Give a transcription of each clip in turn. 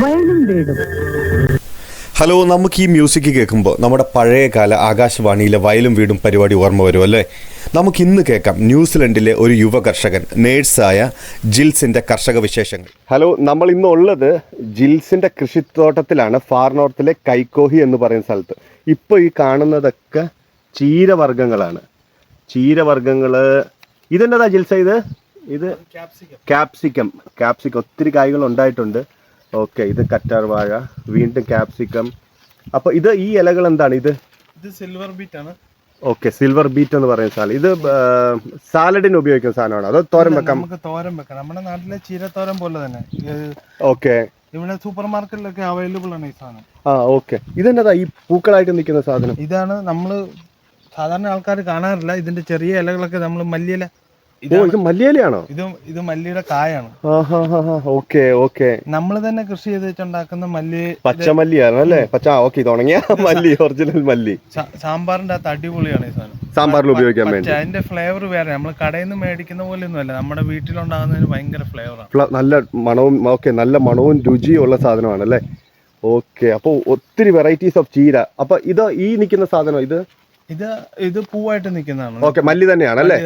വയലും വീടും ഹലോ നമുക്ക് ഈ മ്യൂസിക് കേൾക്കുമ്പോൾ നമ്മുടെ പഴയ കാല ആകാശവാണിയിലെ വയലും വീടും പരിപാടി ഓർമ്മ വരും അല്ലേ? നമുക്ക് ഇന്ന് കേൾക്കാം ന്യൂസിലൻഡിലെ ഒരു യുവ കർഷകൻ നേഴ്സായ ജിൽസിന്റെ കർഷക വിശേഷങ്ങൾ. ഹലോ നമ്മൾ ഇന്ന് ഉള്ളത് ജിൽസിന്റെ കൃഷിത്തോട്ടത്തിലാണ് ഫാർ നോർത്തിലെ കൈക്കോഹി എന്ന് പറയുന്ന സ്ഥലത്ത്. ഇപ്പോൾ ഈ കാണുന്നതൊക്കെ ചീരവർഗങ്ങളാണ്. ചീരവർഗങ്ങൾ ഇതെന്നതാ ജിൽസ ഇത്? ഇത് കാപ്സിക്കം ക്യാപ്സിക്കം ഒത്തിരി കായ്കൾ ഉണ്ടായിട്ടുണ്ട്. ഓക്കെ ഇത് കറ്റാർ വാഴ. വീണ്ടും കാപ്സിക്കം അപ്പൊ ഇത് ഈ ഇലകൾ എന്താണ് ഇത്? ഇത് സിൽവർ ബീറ്റ് ആണ്. ഓക്കെ സിൽവർ ബീറ്റ് എന്ന് പറയുന്ന സാധനം. ഇത് സാലഡിന് ഉപയോഗിക്കുന്ന സാധനമാണ്? അതോ തോരൻ വെക്കാം? നമുക്ക് തോരൻ വെക്കാം. നമ്മുടെ നാട്ടിലെ ചീരത്തോരൻ പോലെ തന്നെ. ഓക്കെ ഇവിടെ സൂപ്പർ മാർക്കറ്റിലൊക്കെ അവൈലബിൾ ആണ് ഈ സാധനം. ആ ഓക്കെ ഇതെന്നതാ ഈ പൂക്കളായിട്ട് നിൽക്കുന്ന സാധനം? ഇതാണ് നമ്മൾ സാധാരണ ആൾക്കാർ കാണാറില്ല. ഇതിന്റെ ചെറിയ ഇലകളൊക്കെ നമ്മൾ മല്ലിയില ഓ ഇത് മല്ലിയിലയാണോ? ഇത് ഇത് മല്ലിയുടെ കായാണ്. Okay okay. നമ്മൾ തന്നെ കൃഷി ചെയ്തിട്ടുണ്ടാക്കുന്ന മല്ലി പച്ചമല്ലിയാണ് അല്ലേ പച്ച ഓക്കെ തുടങ്ങിയ മല്ലി ഒറിജിനൽ മല്ലി. സാമ്പാറിന്റെ അകത്ത് അടിപൊളിയാണ് ഈ സാധനം. സാമ്പാറിൽ ഉപയോഗിക്കാൻ വേണ്ടി. അതിന്റെ ഫ്ലേവർ വേറെ. നമ്മൾ കടയിൽ നിന്ന് മേടിക്കുന്ന പോലെ ഒന്നും അല്ല. നമ്മുടെ വീട്ടിലുണ്ടാകുന്നതിന് ഭയങ്കര ഫ്ലേവറാണ് നല്ല മണവും ഓക്കെ നല്ല മണവും രുചിയും ഉള്ള സാധനമാണ് അല്ലേ ഓക്കെ അപ്പോൾ ഒത്തിരി വെറൈറ്റീസ് ഓഫ് ചീര. അപ്പൊ ഇത് ഈ നിൽക്കുന്ന സാധനം ഇത്? ഇത് ഇത് പൂവായിട്ട് നിൽക്കുന്നതാണ്. ഓക്കെ മല്ലി തന്നെയാണ് അല്ലേ?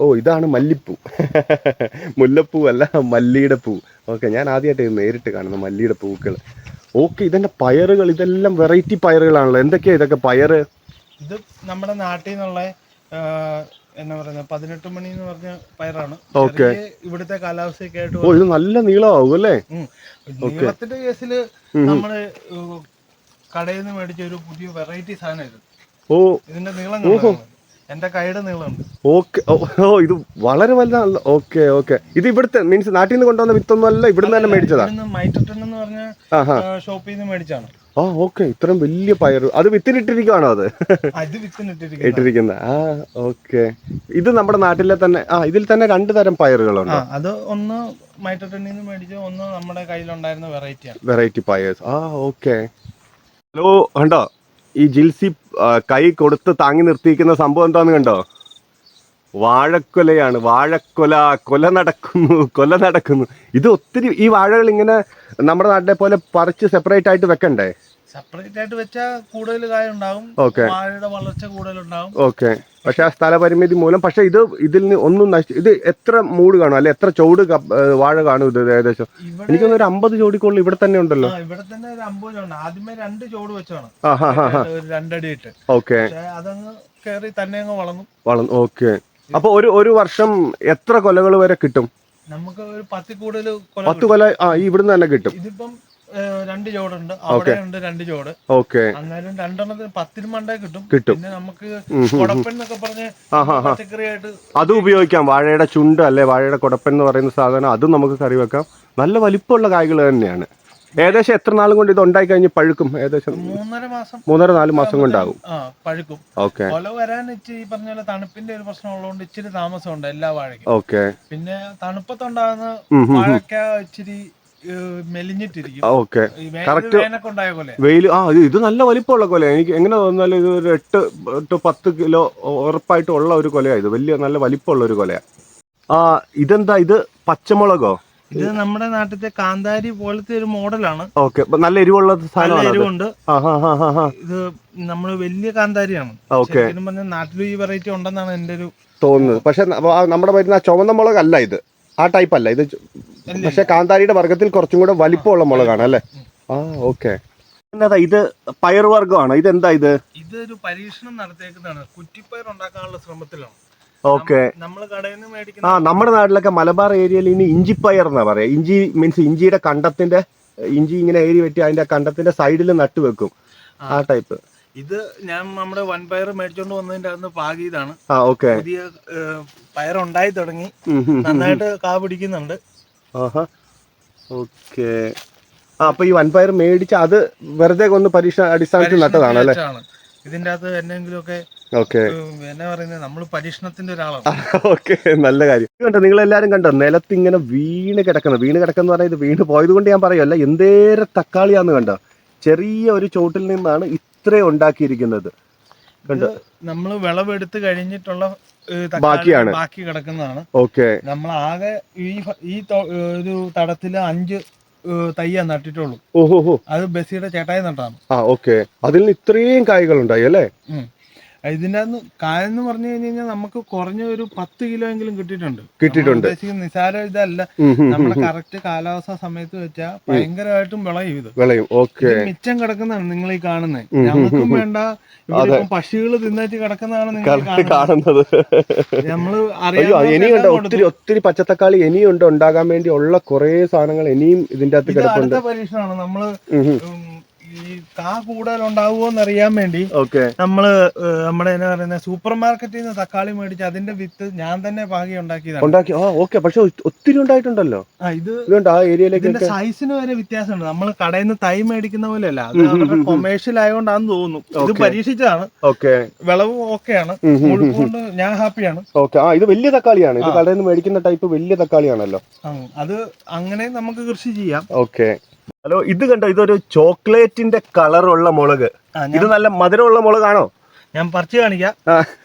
ഓ ഇതാണ് മല്ലിപ്പൂ. മുല്ലപ്പൂ അല്ല മല്ലിയുടെ പൂ. ഓക്കെ ഞാൻ ആദ്യമായിട്ട് നേരിട്ട് കാണുന്നു മല്ലിയുടെ പൂക്കൾ ഓക്കെ ഇതിന്റെ പയറുകൾ ഇതെല്ലാം വെറൈറ്റി പയറുകളാണല്ലോ. എന്തൊക്കെയാ ഇതൊക്കെ പയറ്? ഇത് നമ്മുടെ നാട്ടിൽ നിന്നുള്ള എന്നാ പറയുന്നത് പതിനെട്ട് മണി എന്ന് പറഞ്ഞ പയറാണ്. ഓക്കെ. ഇവിടുത്തെ കാലാവസ്ഥയൊക്കെ ആയിട്ട് ഓ ഇത് നല്ല നീളമാവും അല്ലേ. നീളത്തിന്റെ കേസിൽ നമ്മൾ കടയിൽ നിന്ന് മേടിച്ച ഒരു പുതിയ വെറൈറ്റി സാധനം ഇത് ഓ. ഇതിന്റെ നീളം? എന്റെ കൈയുടെ നീളമുണ്ട്. ഓക്കെ. ഓ ഇത് വളരെ വലുതാണല്ലോ ഓക്കെ ഓക്കെ. ഇത് ഇവിടുത്തെ മീൻസ് നാട്ടിൽ നിന്ന് കൊണ്ടുവന്ന വിത്തൊന്നും അല്ല ഇവിടുന്ന് തന്നെ മേടിച്ചതാ? മൈറ്റട്ടൻ എന്ന് പറഞ്ഞ ഷോപ്പിൽ നിന്ന് മേടിച്ചാണ് ആ ഓക്കെ. ഇത്രയും വലിയ പയറ്. അത് വിത്തിനിട്ടിരിക്കുവാണോ അത്? ഇട്ടിരിക്കുന്നത് ആ ഓക്കെ. ഇത് നമ്മുടെ നാട്ടിലെ തന്നെ ആ ഇതിൽ തന്നെ രണ്ട് തരം പയറുകളുണ്ട്. അത് ഒന്ന് മൈറ്റട്ടനിൽ നിന്ന് മേടിച്ച ഒന്ന് നമ്മുടെ കയ്യിലുണ്ടായിരുന്ന വെറൈറ്റിയാണ് വെറൈറ്റി പയേഴ്സ് ആ ഓക്കെ. ഹലോ കണ്ടോ? ഈ ജിൽസി കൈ കൊടുത്ത് താങ്ങി നിർത്തിയിരിക്കുന്ന സംഭവം എന്താന്ന് കണ്ടോ? വാഴക്കൊലയാണ്. വാഴക്കൊല കൊല നടക്കുന്നു കൊല നടക്കുന്നു. ഇത് ഒത്തിരി ഈ വാഴകൾ ഇങ്ങനെ നമ്മുടെ നാട്ടിലെ പോലെ പറിച്ച് സെപ്പറേറ്റ് ആയിട്ട് വെക്കണ്ടേ? സെപ്പറേറ്റ് ആയിട്ട് വെച്ചാൽ കൂടുതൽ കാര്യം ഉണ്ടാകും. വാഴയുടെ വളർച്ച കൂടുതലുണ്ടാകും ഓക്കെ പക്ഷെ ആ സ്ഥലപരിമിതി മൂലം പക്ഷെ ഇത് ഇതിൽ നിന്ന് ഒന്നും നശി ഇത് എത്ര മൂട് കാണും? അല്ലെ എത്ര ചുവട് വാഴ കാണും ഇത് ഏകദേശം? എനിക്കൊന്നും ഒരു അമ്പത് ചോടിക്കുള്ള ഇവിടെ തന്നെ ഉണ്ടല്ലോ. ഇവിടെ തന്നെ ഒരു അമ്പത് ഉണ്ട് ആദ്യമേ രണ്ട് ചോട് വെച്ചാണ് രണ്ടടി ഇട്ട് ഓക്കെ അതങ്ങ് കയറി തന്നെ അങ്ങ് വളർന്നു. വളർന്നു. ഓക്കെ അപ്പൊ ഒരു ഒരു വർഷം എത്ര കൊലകൾ വരെ കിട്ടും? നമുക്ക് ഒരു പത്ത് കൂടുതൽ പത്ത് കൊല ആ ഇവിടുന്ന് തന്നെ കിട്ടും. ഇതിപ്പം രണ്ട് ചോടുണ്ട് അവിടെ ഉണ്ട് രണ്ട് ചോട് ഓക്കെ. അന്നേരം രണ്ടെണ്ണത്തിന് പത്തിന് മണ്ടേ കിട്ടും. കിട്ടും. പിന്നെ നമുക്ക് കൊടപ്പൻ എന്നൊക്കെ പറഞ്ഞ് പച്ചക്കറി ആയിട്ട് അതും ഉപയോഗിക്കാം. വാഴയുടെ ചുണ്ട് അല്ലെ? വാഴയുടെ കൊടപ്പൻ എന്ന് പറയുന്ന സാധനം അതും നമുക്ക് കറി വെക്കാം. നല്ല വലിപ്പമുള്ള കായ്കൾ തന്നെയാണ്. ഏകദേശം എത്ര നാളും കൊണ്ട് ഇത് ഉണ്ടായി കഴിഞ്ഞ് പഴുക്കും? ഏകദേശം മൂന്നര മാസം. മൂന്നര നാല് മാസം കൊണ്ടാകും പഴുക്കും. ഓക്കെ. കൊല വരാൻ ഇച്ചിരി ഈ പറഞ്ഞ പോലെ തണുപ്പിന്റെ ഒരു പ്രശ്നം ഉള്ളതുകൊണ്ട് ഇച്ചിരി താമസമുണ്ട് എല്ലാ വാഴയ്ക്കും. ഓക്കെ. പിന്നെ തണുപ്പത്തുണ്ടാകുന്ന വാഴക്ക ഇച്ചിരി മെലിഞ്ഞിട്ടിരിക്കും. ഓക്കെ. ഇത് വെയിൽ ആ നല്ല വലിപ്പമുള്ള കൊല എനിക്ക് എങ്ങനെ തോന്നാലും ഇത് ഒരു എട്ട് ടു പത്ത് കിലോ ഉറപ്പായിട്ട് ഉള്ള ഒരു കൊലയാണ് ഇത്. വലിയ നല്ല വലിപ്പമുള്ള ഒരു കൊലയാണ് ആ ഇതെന്താ? ഇത് പച്ചമുളകോ? ഇത് നമ്മുടെ നാട്ടിലത്തെ കാന്താരി പോലത്തെ ഒരു മോഡലാണ്. ഓക്കെ. നല്ല എരിവുള്ള സാധനമാണ് എരിവുണ്ട്. ഇത് നമ്മൾ വലിയ കാന്താരിയാണ്. ഓക്കെ. നാട്ടിലും ഈ വെറൈറ്റി ഉണ്ടെന്നാണ് എന്റെ ഒരു തോന്നുന്നത്. പക്ഷെ നമ്മുടെ വരുന്ന ചുവന്ന ചുവന്ന മുളകല്ല ഇത്. ആ ടൈപ്പ് അല്ല ഇത് അല്ല, പക്ഷെ കാന്താരിയുടെ വർഗത്തിൽ കുറച്ചും കൂടെ വലിപ്പമുള്ള മുളകാണ് അല്ലേ? ആ ഓക്കെ. എന്നതാ ഇത് പയർ വർഗമാണ് ഇത് എന്താ ഇത്? ഇതൊരു പരീക്ഷണം നടത്തിയേക്കുന്നതാണ്. കുറ്റിപ്പയർ ഉണ്ടാക്കാനുള്ള ശ്രമത്തിലാണ്. ഓക്കെ. നമ്മൾ കടയിൽ നിന്ന് ആ നമ്മുടെ നാട്ടിലൊക്കെ മലബാർ ഏരിയയിൽ ഇനി ഇഞ്ചിപ്പയർ എന്നാ പറയാ. ഇഞ്ചി മീൻസ് ഇഞ്ചിയുടെ കണ്ടത്തിന്റെ ഇഞ്ചി ഇങ്ങനെ ഏരി വെട്ടി അതിന്റെ കണ്ടത്തിന്റെ സൈഡിൽ നട്ടു വെക്കും. ആ. ടൈപ്പ്. ഇത് ഞാൻ നമ്മുടെ വൺ വൻപയർ മേടിച്ചോണ്ട് വന്നതിന്റെ അകത്ത് പാകിയതാണ്. പുതിയ പയർ ഉണ്ടായി തുടങ്ങി. നന്നായിട്ട് കാ പിടിക്കുന്നുണ്ട്. ആഹാ. ഓക്കെ. ആ അപ്പൊ ഈ വൻപയർ മേടിച്ച് അത് വെറുതെ ഒന്ന് പരീക്ഷ അടിസ്ഥാനത്തിൽ നട്ടതാണ് അല്ലേ? ഇതിന്റെ അകത്ത് എന്തെങ്കിലുമൊക്കെ ഓക്കെ. എന്നാ പറയുന്നത് നമ്മൾ പരീക്ഷണത്തിന്റെ ഒരാളാണ്. ഓക്കെ. നല്ല കാര്യം. കണ്ടോ നിങ്ങൾ എല്ലാരും കണ്ടോ നിലത്ത് ഇങ്ങനെ വീണ് കിടക്കുന്നത്. വീണ് കിടക്കുന്ന പറഞ്ഞാൽ ഇത് വീണ് പോയത് കൊണ്ട് ഞാൻ പറയുമല്ല എന്തേരെ തക്കാളിയാന്ന് കണ്ടോ? ചെറിയ ഒരു ചോട്ടിൽ നിന്നാണ് ഇത്രയും ഉണ്ടാക്കിയിരിക്കുന്നത്. കണ്ടോ? നമ്മൾ വിളവെടുത്ത് കഴിഞ്ഞിട്ടുള്ള ബാക്കിയാണ്. ബാക്കി കിടക്കുന്നതാണ്. ഓക്കെ. നമ്മൾ ആകെ ഈ ഈ ഒരു തടത്തിൽ അഞ്ച് തയ്യാ നട്ടിട്ടുള്ളൂ. ഓഹോ അത് ബസ്സിയുടെ ചേട്ടായി നട്ടാണ് ആ ഓക്കെ. അതിൽ ഇത്രയും കായ്കൾ ഉണ്ടായി അല്ലേ. ഇതിന്റെ അന്ന് കായെന്ന് പറഞ്ഞു കഴിഞ്ഞ് കഴിഞ്ഞാൽ നമുക്ക് കുറഞ്ഞ ഒരു പത്ത് കിലോ എങ്കിലും കിട്ടിയിട്ടുണ്ട്. കിട്ടിയിട്ടുണ്ട്. നിസാര ഇതല്ല. നമ്മുടെ കറക്റ്റ് കാലാവസ്ഥ സമയത്ത് വെച്ചാൽ ഭയങ്കരമായിട്ടും വിളയും ഇത്. വിളയും. ഓക്കെ. മിച്ചം കിടക്കുന്നതാണ് നിങ്ങൾ ഈ കാണുന്നത് ഞങ്ങൾക്കും വേണ്ട. പക്ഷികൾ തിന്നേറ്റ് കിടക്കുന്നതാണ് നിങ്ങൾ കാണുന്നത്. നമ്മൾ അറിയാം ഒത്തിരി ഒത്തിരി പച്ചത്തക്കാളി ഇനിയുണ്ട്. ഉണ്ടാകാൻ വേണ്ടി ഉള്ള കുറെ സാധനങ്ങൾ ഇനിയും ഇതിന്റെ അകത്ത് കിടപ്പുണ്ട്. പരീക്ഷണമാണ്. നമ്മൾ ഈ കാ കൂടുതൽ ഉണ്ടാവുമോന്ന് അറിയാൻ വേണ്ടി ഓക്കെ. നമ്മൾ നമ്മുടെ എന്നാ പറയുന്നത് സൂപ്പർ മാർക്കറ്റിൽ നിന്ന് തക്കാളി മേടിച്ച് അതിന്റെ വിത്ത് ഞാൻ തന്നെ പാകി ഉണ്ടാക്കിയതാണ്. ഉണ്ടാക്കി ആ ഓക്കെ. പക്ഷെ ഒത്തിരി ഉണ്ടായിട്ടുണ്ടല്ലോ. ആ ഇത് ആ ഏരിയയിലേക്ക് ഇതിന്റെ സൈസിന് വരെ വ്യത്യാസമുണ്ട്. നമ്മൾ കടയിൽ നിന്ന് തൈ മേടിക്കുന്ന പോലെയല്ല. അത് അവരുടെ കൊമേഴ്ഷ്യൽ ആയതുകൊണ്ടാന്ന് തോന്നുന്നു. ഇത് പരീക്ഷിച്ചതാണ്. ഓക്കെ. വിളവ് ഓക്കെയാണ്. മുഴുക്കൊണ്ട് ഞാൻ ഹാപ്പിയാണ് ഓക്കെ. ആ ഇത് വലിയ തക്കാളിയാണ്. ഇത് കടയിൽ നിന്ന് മേടിക്കുന്ന ടൈപ്പ് വലിയ തക്കാളിയാണല്ലോ. ആ, അത് അങ്ങനെ നമുക്ക് കൃഷി ചെയ്യാം. ഓക്കെ. ഹലോ ഇത് കണ്ടോ? ഇതൊരു ചോക്ലേറ്റിന്റെ കളറുള്ള മുളക്. ഇത് നല്ല മധുരമുള്ള മുളകാണോ? ഞാൻ പറിച്ചു കാണിക്കാം.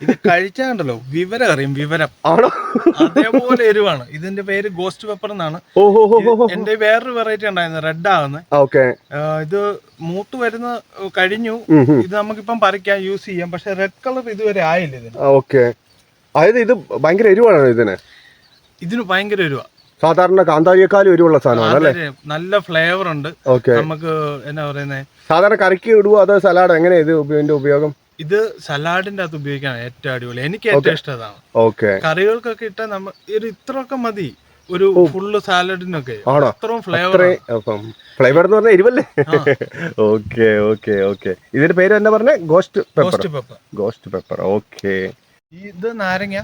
ഇത് കഴിച്ചാണ്ടല്ലോ വിവരം അറിയും വിവരം. ആണോ? അതേപോലെ എരിവാണ്. ഇതിന്റെ പേര് ഗോസ്റ്റ് പെപ്പർ എന്നാണ്. എന്റെ വേറൊരു വെറൈറ്റി ഉണ്ടായിരുന്നു റെഡ് ആകുന്നത് ഓക്കെ. ഇത് മൂത്ത് വരുന്ന കഴിഞ്ഞു. ഇത് നമുക്കിപ്പം പറിക്കാം യൂസ് ചെയ്യാം. പക്ഷെ റെഡ് കളർ ഇതുവരെ ആയില്ല ഇതിന്. ഓക്കെ. അതായത് ഇത് ഭയങ്കര എരിവാണോ ഇതിന്? ഇതിന് ഭയങ്കര എരിവാ. സാധാരണ കാന്താരിയേക്കാളും എരിവുള്ള സാധനമാണ് അല്ലേ? നല്ല ഫ്ലേവർ ഉണ്ട്. ഓക്കെ. നമുക്ക് എന്നാ പറയുന്നത് സാധാരണ കറിക്ക് ഇടുവോ അതോ സലാഡ്? എങ്ങനെയാ ഇത് ഇതിന്റെ ഉപയോഗം? ഇത് സലാഡിന്റെ അകത്ത് ഉപയോഗിക്കാൻ ഏറ്റവും അടിപൊളി. എനിക്ക് ഏറ്റവും ഇഷ്ടം അതാണ് ഓക്കെ. കറികൾക്കൊക്കെ ഇട്ട നമ്മ ഒരു ഇത്രയൊക്കെ മതി. ഒരു ഫുള്ള് സാലഡിനൊക്കെ? അത്രയും ഫ്ലേവർ ഫ്ലേവർ എന്ന് പറഞ്ഞാൽ എരിവല്ലേ? Okay okay okay. ഇതിന്റെ പേര് എന്താ പറഞ്ഞേ? Ghost pepper ghost pepper okay. ഇത് നാരങ്ങ.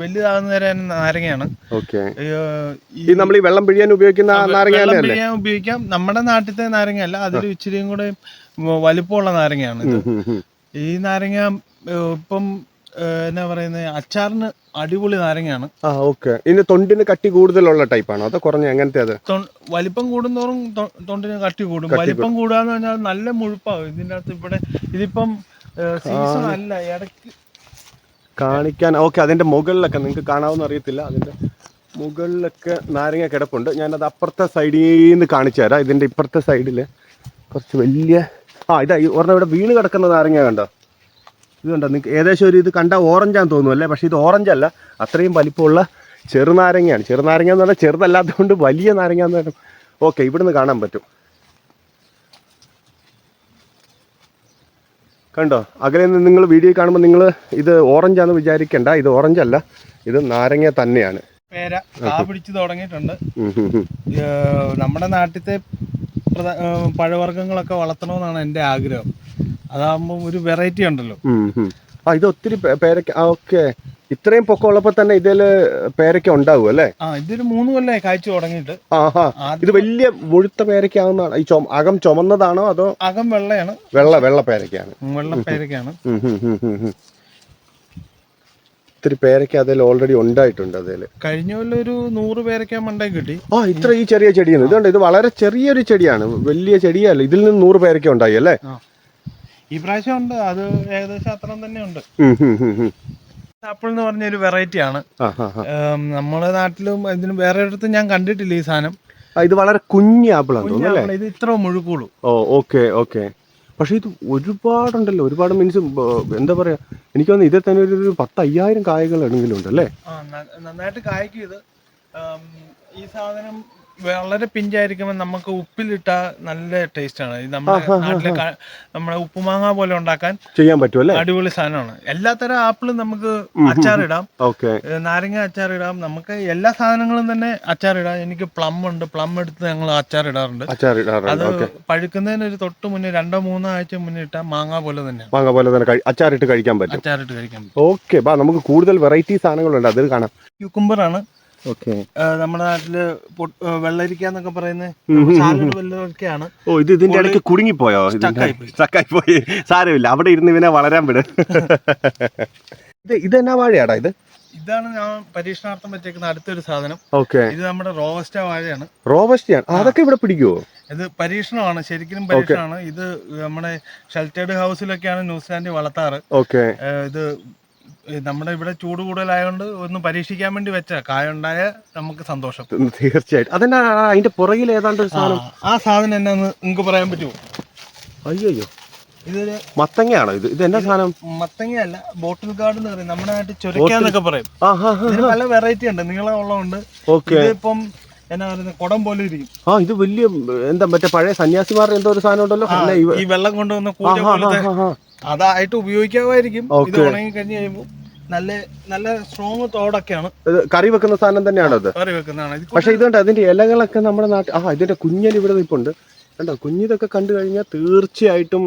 വലുതാകുന്ന വരെ നാരങ്ങയാണ്. ഈ നമ്മൾ ഈ വെള്ളം പിഴിയാൻ ഉപയോഗിക്കുന്ന നാരങ്ങ വെള്ളം പിഴിയാൻ ഉപയോഗിക്കാം. നമ്മുടെ നാട്ടിലത്തെ നാരങ്ങ അല്ല അതിൽ ഇച്ചിരിയും കൂടെ വലിപ്പമുള്ള നാരങ്ങയാണ് ഇത്. ഈ നാരങ്ങ ഇപ്പം എന്നാ പറയുന്നത് അച്ചാറിന് അടിപൊളി നാരങ്ങയാണ്. ആ ഓക്കെ. ഇതിന് തൊണ്ടിന് കട്ടി കൂടുതലുള്ള ടൈപ്പാണോ? അതോ കുറഞ്ഞ എങ്ങനത്തെ അത്? വലിപ്പം കൂടുന്നോറും തൊണ്ടിന് കട്ടി കൂടും. വലിപ്പം കൂടാന്ന് പറഞ്ഞാൽ നല്ല മുഴുപ്പാവും. ഇതിന്റെ അകത്ത് ഇവിടെ ഇതിപ്പം സീസൺ അല്ല ഇടയ്ക്ക്. കാണിക്കാൻ ഓക്കെ അതിന്റെ മുകളിലൊക്കെ നിങ്ങൾക്ക് കാണാവുന്ന അറിയത്തില്ല. അതിന്റെ മുകളിലൊക്കെ നാരങ്ങ കിടപ്പുണ്ട്. അത് അപ്പുറത്തെ സൈഡിൽ നിന്ന് കാണിച്ചു തരാം. ഇതിന്റെ ഇപ്പുറത്തെ സൈഡിൽ കുറച്ച് വലിയ ആ ഇതാ ഈ ഒരെണ്ണം ഇവിടെ വീണ് കിടക്കുന്ന നാരങ്ങ കണ്ടോ? ഇത് കണ്ടോ? നിങ്ങൾക്ക് ഏകദേശം ഒരു ഇത് കണ്ട ഓറഞ്ചാന്ന് തോന്നുന്നു അല്ലേ? പക്ഷേ ഇത് ഓറഞ്ച് അല്ല അത്രയും വലിപ്പമുള്ള ചെറുനാരങ്ങയാണ്. ചെറുനാരങ്ങ എന്ന് പറഞ്ഞാൽ ചെറുതല്ലാത്തതുകൊണ്ട് വലിയ നാരങ്ങ എന്ന് പറഞ്ഞാൽ ഓക്കെ ഇവിടുന്ന് കാണാൻ പറ്റും. കണ്ടോ? അകലെ നിന്ന് നിങ്ങൾ വീഡിയോ കാണുമ്പോൾ നിങ്ങൾ ഇത് ഓറഞ്ചാന്ന് വിചാരിക്കണ്ട. ഇത് ഓറഞ്ച് അല്ല. ഇത് നാരങ്ങ തന്നെയാണ്. പേര. കാ പിടിച്ച് തുടങ്ങിയിട്ടുണ്ട്. നമ്മുടെ നാട്ടിലത്തെ പഴവർഗങ്ങളൊക്കെ വളർത്തണമെന്നാണ് എന്റെ ആഗ്രഹം. അതാകുമ്പോൾ ഒരു വെറൈറ്റി ഉണ്ടല്ലോ. ആ ഇത് ഒത്തിരി പേരക്ക ആ ഓക്കെ. ഇത്രയും പൊക്കമുള്ളപ്പോൾ തന്നെ ഇതിൽ പേരക്ക ഉണ്ടാവും അല്ലേ? ആ ഇതൊരു മൂന്ന് കൊല്ലായി കാഴ്ച തുടങ്ങിയിട്ട്. ആഹാ. ഇത് വലിയ മുഴുത്ത പേരക്കാവുന്നതാണ് ഈ ചുമ അകം ചുമന്നതാണോ അതോ അകം വെള്ളയാണ്. വെള്ള വെള്ള പേരക്കയാണ്? വെള്ള പേരക്കാണ് ഒത്തിരി പേരക്ക അതിൽ ഓൾറെഡി ഉണ്ടായിട്ടുണ്ട് അതിൽ കഴിഞ്ഞ ഒരു നൂറ് പേരക്ക മണ്ടായി കിട്ടി. ആ ഇത്ര ഈ ചെറിയ ചെടിയാണ്. ഇതുണ്ട് ഇത് വളരെ ചെറിയൊരു ചെടിയാണ്. വലിയ ചെടിയല്ല. ഇതിൽ നിന്ന് നൂറ് പേരക്ക ഉണ്ടായി അല്ലേ? ഈ പ്രാവശ്യം ഉണ്ട്. അത് ഏകദേശം അത്ര തന്നെ ഉണ്ട്. ആപ്പിൾ എന്ന് പറഞ്ഞ ഒരു വെറൈറ്റി ആണ് നമ്മുടെ നാട്ടിലും ഇതിന് വേറെ ഇടത്തും ഞാൻ കണ്ടിട്ടില്ല ഈ സാധനം. ഇത് വളരെ കുഞ്ഞ് ആപ്പിൾ ആണ് ഇത് ഇത്ര മുഴുക്കുള്ളൂ. ഓ ഓക്കെ ഓക്കെ. പക്ഷെ ഇത് ഒരുപാടുണ്ടല്ലോ. ഒരുപാട് മീൻസ് എന്താ പറയാ? എനിക്ക് തോന്നുന്നു ഇതിൽ തന്നെ ഒരു പത്ത് അയ്യായിരം കായകൾ എങ്കിലും ഉണ്ട് അല്ലേ? ആ ന- നന്നായിട്ട് കായ്ക്കും ഇത്. ഈ സാധനം വളരെ പിഞ്ചായിരിക്കുമ്പോൾ നമുക്ക് ഉപ്പിലിട്ട നല്ല ടേസ്റ്റ് ആണ് നമ്മുടെ നാട്ടിലെ നമ്മുടെ ഉപ്പുമാങ്ങ പോലെ ഉണ്ടാക്കാൻ ചെയ്യാൻ പറ്റുമല്ലേ അടിപൊളി സാധനമാണ്. എല്ലാ തരം ആപ്പിളും നമുക്ക് അച്ചാറിടാം. നാരങ്ങ അച്ചാറിടാം. നമുക്ക് എല്ലാ സാധനങ്ങളും തന്നെ അച്ചാറിടാം. എനിക്ക് പ്ലം ഉണ്ട്. പ്ലം എടുത്ത് ഞങ്ങൾ അച്ചാറിടാറുണ്ട്. അച്ചാർ ഇടാറുണ്ട് അത് പഴുക്കുന്നതിന് ഒരു തൊട്ട് മുന്നേ രണ്ടോ മൂന്നോ ആഴ്ച മുന്നേ ഇട്ടാൽ മാങ്ങ പോലെ തന്നെ. മാങ്ങ പോലെ തന്നെ അച്ചാറിട്ട് കഴിക്കാൻ പറ്റും. അച്ചാറിട്ട് കഴിക്കാൻ പറ്റും. ഓക്കെ നമുക്ക് കൂടുതൽ വെറൈറ്റി സാധനങ്ങളുണ്ട്. അത് കാണാം. ക്യൂക്കുംബറാണ് ഓക്കെ നമ്മുടെ നാട്ടിൽ വെള്ളരിക്കാന്നൊക്കെ ഏ, വെള്ളരിക്ക എന്നൊക്കെ പറയുന്നത് ഓ ഇത് ഇതിന്റെ ഇടയ്ക്ക് കുടുങ്ങിപ്പോയോ? പോയോ. ചക്കായി സ്റ്റക്കായി പോയി. സാരമില്ല അവിടെ ഇരുന്ന് ഇവനെ വളരാൻ വിട്. ഇത് ഇത് എന്നാ വാഴയാടാ ഇത്? ഇതാണ് ഞാൻ പരീക്ഷണാർത്ഥം വെച്ചേക്കുന്ന അടുത്തൊരു സാധനം. ഓക്കെ. ഇത് നമ്മുടെ റോവസ്റ്റ വാഴയാണ്. റോബസ്റ്റിയാണ് അതൊക്കെ ഇവിടെ പിടിക്കുവോ? ഇത് പരീക്ഷണമാണ് ശരിക്കും പരീക്ഷണമാണ്. ഇത് നമ്മുടെ ഷെൽറ്റേഡ് ഹൗസിലൊക്കെയാണ് ന്യൂസിലാൻഡ് വളർത്താറ്. ഓക്കെ. ഇത് നമ്മുടെ ഇവിടെ ചൂട് കൂടുതലായതുകൊണ്ട് ഒന്ന് പരീക്ഷിക്കാൻ വേണ്ടി വെച്ച. കായുണ്ടായ നമുക്ക് സന്തോഷം. തീർച്ചയായിട്ടും. അതെന്നാ അതിന്റെ പുറകിൽ ഏതാണ്ട് ആ, സാധനം? ആ സാധനം എന്നാന്ന് നിങ്ങൾക്ക് പറയാൻ പറ്റുമോ അയ്യോ ഇതൊരു മത്തങ്ങയാണോ ഇത്? ഇത് എന്നാ സാധനം? മത്തങ്ങയല്ല ബോട്ടിൽ ഗാർഡ് എന്ന് പറയും. നമ്മുടെ നാട്ടിൽ ചുരക്കാന്നൊക്കെ പറയും. ഇതിന് പല വെറൈറ്റി ഉണ്ട്. നീളമുള്ളതുണ്ട് ഓക്കെ. ഇതിപ്പം എന്നാ പറയുന്നത് കുടം പോലെ ഇരിക്കും. ആ ഇത് വലിയ എന്താ മറ്റേ പഴയ സന്യാസിമാരുടെ എന്തോ ഒരു സാധനം ഉണ്ടല്ലോ? ഈ വെള്ളം കൊണ്ടുവന്ന അതായിട്ട് ഉപയോഗിക്കാമായിരിക്കും. ഇത് ഉണങ്ങി കഴിഞ്ഞ് കഴിയുമ്പോൾ നല്ല നല്ല സ്ട്രോങ് തോടൊക്കെയാണ്. കറി വെക്കുന്ന സാധനം തന്നെയാണ് അത് കറി വെക്കുന്നതാണ്. ഇത് പക്ഷെ ഇതുണ്ട് അതിന്റെ ഇലകളൊക്കെ നമ്മുടെ നാട്ടിൽ ആ ഇതിന്റെ കുഞ്ഞൽ ഇവിടെ നിൽപ്പുണ്ട്. കണ്ടോ കുഞ്ഞിതൊക്കെ കണ്ടു കഴിഞ്ഞാൽ തീർച്ചയായിട്ടും